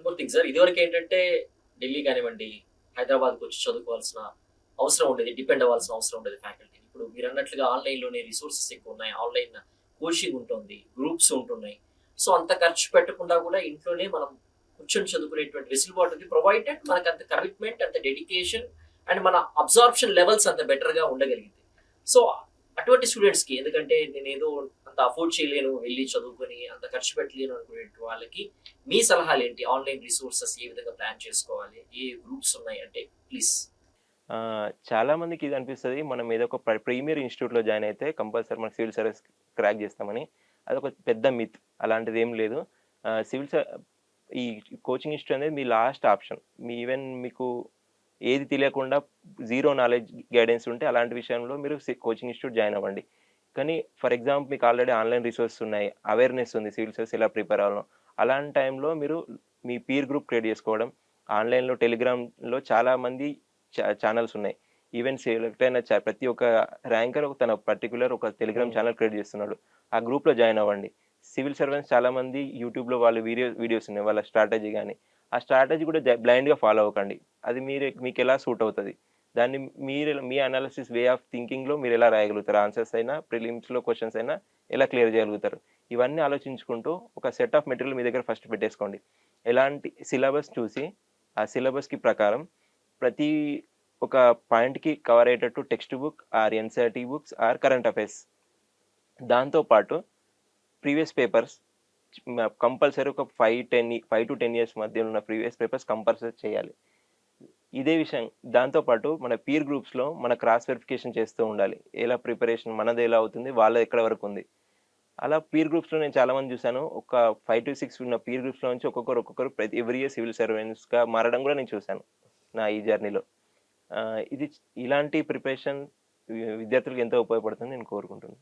One more thing sir ఇదివరకు ఏంటంటే ఢిల్లీ కానివ్వండి హైదరాబాద్కి వచ్చి చదువుకోవాల్సిన అవసరం ఉండేది డిపెండ్ అవ్వాల్సిన అవసరం ఉండేది ఫ్యాకల్టీ ఇప్పుడు మీరు అన్నట్లుగా ఆన్లైన్లోనే రిసోర్సెస్ ఎక్కువ ఉన్నాయి ఆన్లైన్ కోచింగ్ ఉంటుంది గ్రూప్స్ ఉంటున్నాయి. సో అంత ఖర్చు పెట్టకుండా కూడా ఇంట్లోనే మనం కూర్చొని చదువుకునేటువంటి వెసులుబాటు ఉంది. ప్రొవైడెడ్ మనకు అంత కమిట్మెంట్ అంత డెడికేషన్ అండ్ మన అబ్జార్ప్షన్ లెవెల్స్ అంత బెటర్గా ఉండగలిగింది సో అటువంటి స్టూడెంట్స్కి ఎందుకంటే నేను ఏదో అంత అఫోర్డ్ చేయలేను వెళ్ళి చదువుకొని అంత ఖర్చు పెట్టలేను అనుకునే వాళ్ళకి మీ సలహాలు ఏంటి ఆన్లైన్ రిసోర్సెస్ ఏ విధంగా ప్లాన్ చేసుకోవాలి? ఏ గ్రూప్స్ ఉన్నాయి? అంటే ప్లీజ్ చాలా మందికి ఇది అనిపిస్తుంది. మనం ఏదో ఒక ప్ర- ప్రీమియర్ ఇన్స్టిట్యూట్లో జాయిన్ అయితే కంపల్సరీ మనం సివిల్ సర్వీస్ క్రాక్ చేస్తామని. అదొక పెద్ద మిత్ అలాంటిది ఏం లేదు. సివిల్ ఈ కోచింగ్ ఇన్స్టిట్యూట్ అనేది మీ లాస్ట్ ఆప్షన్ మీ ఈవెన్ మీకు ఏది తెలియకుండా జీరో నాలెడ్జ్ గైడెన్స్ ఉంటే అలాంటి విషయంలో మీరు కోచింగ్ ఇన్స్టిట్యూట్ జాయిన్ అవ్వండి. కానీ ఫర్ ఎగ్జాంపుల్ మీకు ఆల్రెడీ ఆన్లైన్ రిసోర్స్ ఉన్నాయి అవేర్నెస్ ఉంది సివిల్ సర్వీస్ ఎలా ప్రిపేర్ అవ్వాలో. అలాంటి టైంలో మీరు మీ పీర్ గ్రూప్ క్రియేట్ చేసుకోవడం ఆన్లైన్లో టెలిగ్రామ్లో చాలా మంది ఛానల్స్ ఉన్నాయి. ఈవెన్ సెలెక్ట్ అయిన ప్రతి ఒక్క ర్యాంకర్ ఒక తన పర్టికులర్ ఒక టెలిగ్రామ్ Hmm. ఛానల్ క్రియేట్ చేస్తున్నాడు. ఆ గ్రూప్లో జాయిన్ అవ్వండి. సివిల్ సర్వెంట్స్ చాలా మంది యూట్యూబ్లో వాళ్ళ వీడియో వీడియోస్ ఉన్నాయి వాళ్ళ స్ట్రాటజీ కానీ ఆ స్ట్రాటజీ కూడా బ్లైండ్గా ఫాలో అవ్వకండి. అది మీరు మీకు ఎలా సూట్ అవుతుంది? దాన్ని మీరు మీ అనాలిసిస్ వే ఆఫ్ థింకింగ్లో మీరు ఎలా రాయగలుగుతారు? ఆన్సర్స్ అయినా ప్రిలిమ్స్లో క్వశ్చన్స్ అయినా ఎలా క్లియర్ చేయగలుగుతారు? ఇవన్నీ ఆలోచించుకుంటూ ఒక సెట్ ఆఫ్ మెటీరియల్ మీ దగ్గర ఫస్ట్ పెట్టేసుకోండి. ఎలాంటి సిలబస్ చూసి ఆ సిలబస్కి ప్రకారం ప్రతి ఒక పాయింట్కి కవర్ అయ్యేటట్టు text book or NCERT books or current affairs దాంతోపాటు ప్రీవియస్ పేపర్స్ కంపల్సరీ ఒక five ten five to ten years మధ్యలో ఉన్న ప్రీవియస్ పేపర్స్ కంపల్సరీ చేయాలి. ఇదే విషయం. దాంతోపాటు మన పీర్ గ్రూప్స్లో మన క్రాస్ వెరిఫికేషన్ చేస్తూ ఉండాలి. ఎలా ప్రిపరేషన్ మనది ఎలా అవుతుంది వాళ్ళది ఎక్కడ వరకు ఉంది. అలా పీర్ గ్రూప్స్లో నేను చాలామంది చూశాను. ఒక ఫైవ్ టు సిక్స్ ఉన్న పీర్ గ్రూప్స్లో నుంచి ఒక్కొక్కరు ఒక్కొక్కరు ప్రతి ఎవ్రీ ఇయర్ సివిల్ సర్వెంట్స్గా మారడం కూడా నేను చూశాను నా ఈ జర్నీలో ఇది ఇలాంటి ప్రిపరేషన్ విద్యార్థులకు ఎంతో ఉపయోగపడుతుంది నేను కోరుకుంటున్నాను.